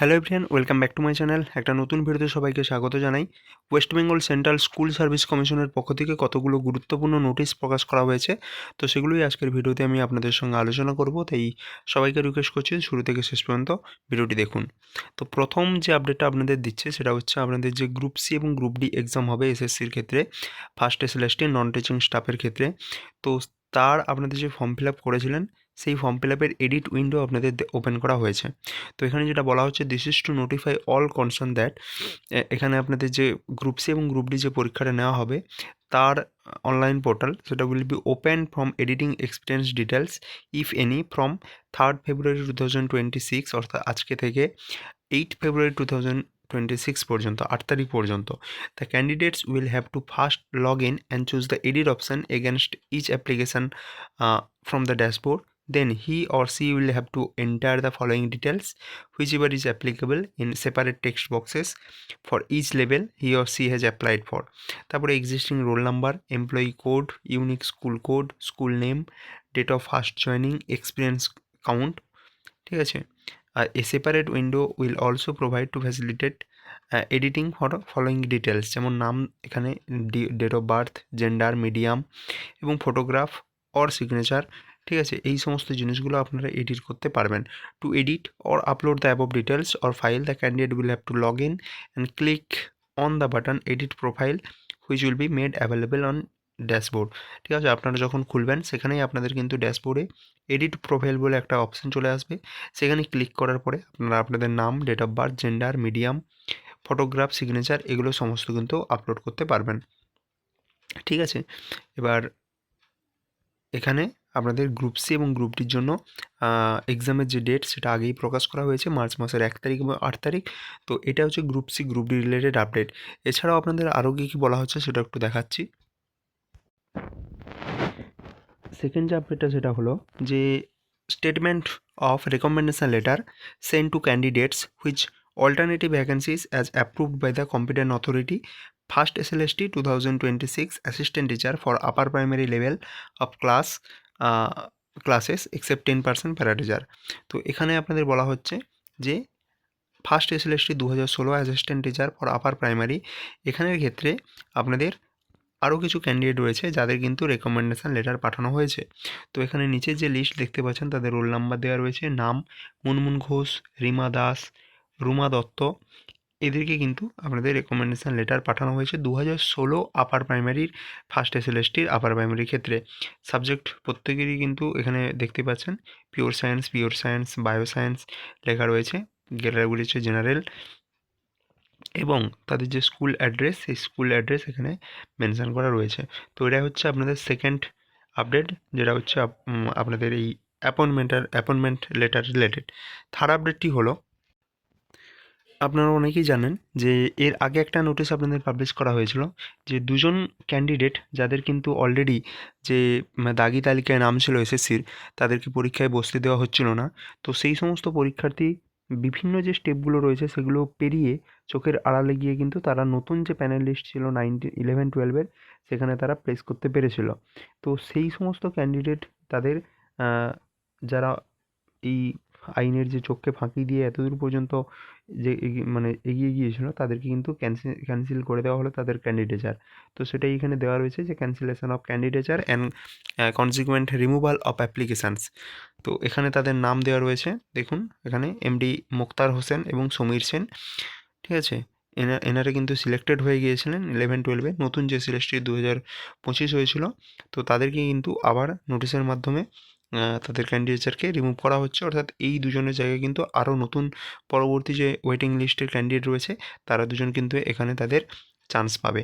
Hello everyone welcome back to my channel একটা নতুন ভিডিওতে সবাইকে স্বাগত জানাই। West Bengal central school service কমিশনের পক্ষ থেকে কতগুলো গুরুত্বপূর্ণ নোটিশ প্রকাশ করা হয়েছে, তো সেগুলোই আজকের ভিডিওতে আমি আপনাদের সঙ্গে আলোচনা করব। তাই সবাইকে রিকোয়েস্ট করছি শুরু থেকে শেষ পর্যন্ত ভিডিওটি দেখুন। তো প্রথম যে আপডেটটা আপনাদের দিচ্ছে, সেটা হচ্ছে আপনাদের যে গ্রুপ সি এবং গ্রুপ ডি এক্সাম হবে এসএসসির ক্ষেত্রে ফার্স্ট এসএলএসটি নন টিচিং স্টাফের ক্ষেত্রে। তো তার আপনাদের যে ফর্ম ফিল আপ করেছিলেন সেই ফর্ম ফিল আপের এডিট উইন্ডো আপনাদের ওপেন করা হয়েছে। তো এখানে যেটা বলা হচ্ছে this is to notify all concern that এখানে আপনাদের যে গ্রুপ সি এবং গ্রুপ ডি যে পরীক্ষাটা নেওয়া হবে, তার অনলাইন পোর্টাল সেটা will be open from editing experience details if any from third February two thousand twenty six অর্থাৎ আজকে থেকে eight February two thousand twenty six পর্যন্ত, আট তারিখ পর্যন্ত। The candidates will have to first log in and choose the edit option against each application from the dashboard then he or she will have to enter the following details, whichever is applicable in separate text boxes for each level he or she has applied for. তারপরে existing roll number employee code unique school code school name date of first joining experience count ঠিক আছে? আর a separate window will also provide to facilitate editing for following details যেমন নাম এখানে date of birth gender medium এবং photograph or signature ঠিক আছে? এই সমস্ত জিনিসগুলো আপনারা এডিট করতে পারবেন। To edit or upload the above details or file the candidate will have to log in and click on the button edit profile which will be made available on dashboard ঠিক আছে? আপনারা যখন খুলবেন, সেখানেই আপনাদের কিন্তু ড্যাশবোর্ডে এডিট প্রোফাইল বলে একটা অপশান চলে আসবে। সেখানে ক্লিক করার পরে আপনারা আপনাদের নাম date of birth gender medium photograph signature এগুলো সমস্ত কিন্তু আপলোড করতে পারবেন। ঠিক আছে? এবার এখানে আপনাদের গ্রুপ সি এবং গ্রুপ ডির জন্য এক্সামের যে ডেট সেটা আগেই প্রকাশ করা হয়েছে, মার্চ মাসের এক তারিখ এবং আট তারিখ। তো এটা হচ্ছে group C group D related update এছাড়াও আপনাদের আরও কী কী বলা হচ্ছে সেটা একটু দেখাচ্ছি। সেকেন্ড যে আপডেটটা সেটা হলো যে statement of recommendation letter send to candidates which alternative vacancies as approved by the competent authority first S L S T two thousand twenty six assistant teacher classes except ten percent para teacher তো এখানে আপনাদের বলা হচ্ছে যে first S L S T দু হাজার ষোলো assistant teacher for upper primary এখানের ক্ষেত্রে আপনাদের আরও কিছু ক্যান্ডিডেট রয়েছে যাদের কিন্তু রেকমেন্ডেশান লেটার পাঠানো হয়েছে। তো এখানে নিচে যে লিস্ট দেখতে পাচ্ছেন, তাদের রোল নাম্বার দেওয়া রয়েছে, নাম, মুনমুন ঘোষ, রিমা দাস, রুমা দত্ত এদেরকে কিন্তু আপনাদের রেকমেন্ডেশান লেটার পাঠানো হয়েছে দু হাজার ষোলো আপার প্রাইমারির ফার্স্ট এস এল এসটির আপার প্রাইমারির ক্ষেত্রে। সাবজেক্ট প্রত্যেকেরই কিন্তু এখানে দেখতে পাচ্ছেন। Pure science pure science bio science লেখা রয়েছে। গ্যালারিগুলি হচ্ছে জেনারেল এবং তাদের যে স্কুল অ্যাড্রেস সেই স্কুল অ্যাড্রেস এখানে মেনশান করা রয়েছে। তো এটা হচ্ছে আপনাদের সেকেন্ড আপডেট যেটা হচ্ছে আপনাদের এই অ্যাপয়েন্টমেন্টার অ্যাপয়েন্টমেন্ট লেটার রিলেটেড থার্ড আপডেটটি হলো আপনারা অনেকেই জানেন যে এর আগে একটা নোটিশ আপনাদের পাবলিশ করা হয়েছিল যে দুজন ক্যান্ডিডেট যাদের কিন্তু অলরেডি যে দাগি তালিকায় নাম ছিল এসএসসির তাদেরকে পরীক্ষায় বসতে দেওয়া হচ্ছিল না। তো সেই সমস্ত পরীক্ষার্থী বিভিন্ন যে স্টেপগুলো রয়েছে সেগুলো পেরিয়ে চোখের আড়ালে গিয়ে কিন্তু তারা নতুন যে প্যানেল লিস্ট ছিল নাইনটিন ইলেভেন টুয়েলভের সেখানে তারা প্লেস করতে পেরেছিল। তো সেই সমস্ত ক্যান্ডিডেট তাদের যারা এই আইনের যে চোখকে ফাঁকি দিয়ে এতদূর পর্যন্ত যে মানে এগিয়ে গিয়েছিল, তাদেরকে কিন্তু ক্যান্সেল ক্যান্সেল করে দেওয়া হলো তাদের ক্যান্ডিডেচার তো সেটাই এখানে দেওয়া রয়েছে যে cancellation of candidature and consequent removal of applications তো এখানে তাদের নাম দেওয়া রয়েছে। দেখুন, এখানে এমডি মুক্তার হোসেন এবং সমীর সেন। ঠিক আছে? এনা, এনারা কিন্তু সিলেক্টেড হয়ে গিয়েছিলেন ইলেভেন টুয়েলভে নতুন যে সিলেস্ট্রি দু হাজার পঁচিশ হয়েছিল, তো তাদেরকে কিন্তু আবার নোটিশের মাধ্যমে তাদের ক্যান্ডিডেটকে রিমুভ করা হচ্ছে। অর্থাৎ এই দুজনের জায়গায় কিন্তু আরও নতুন পরবর্তী যে ওয়েটিং লিস্টের ক্যান্ডিডেট রয়েছে, তারা দুজন কিন্তু এখানে তাদের চান্স পাবে।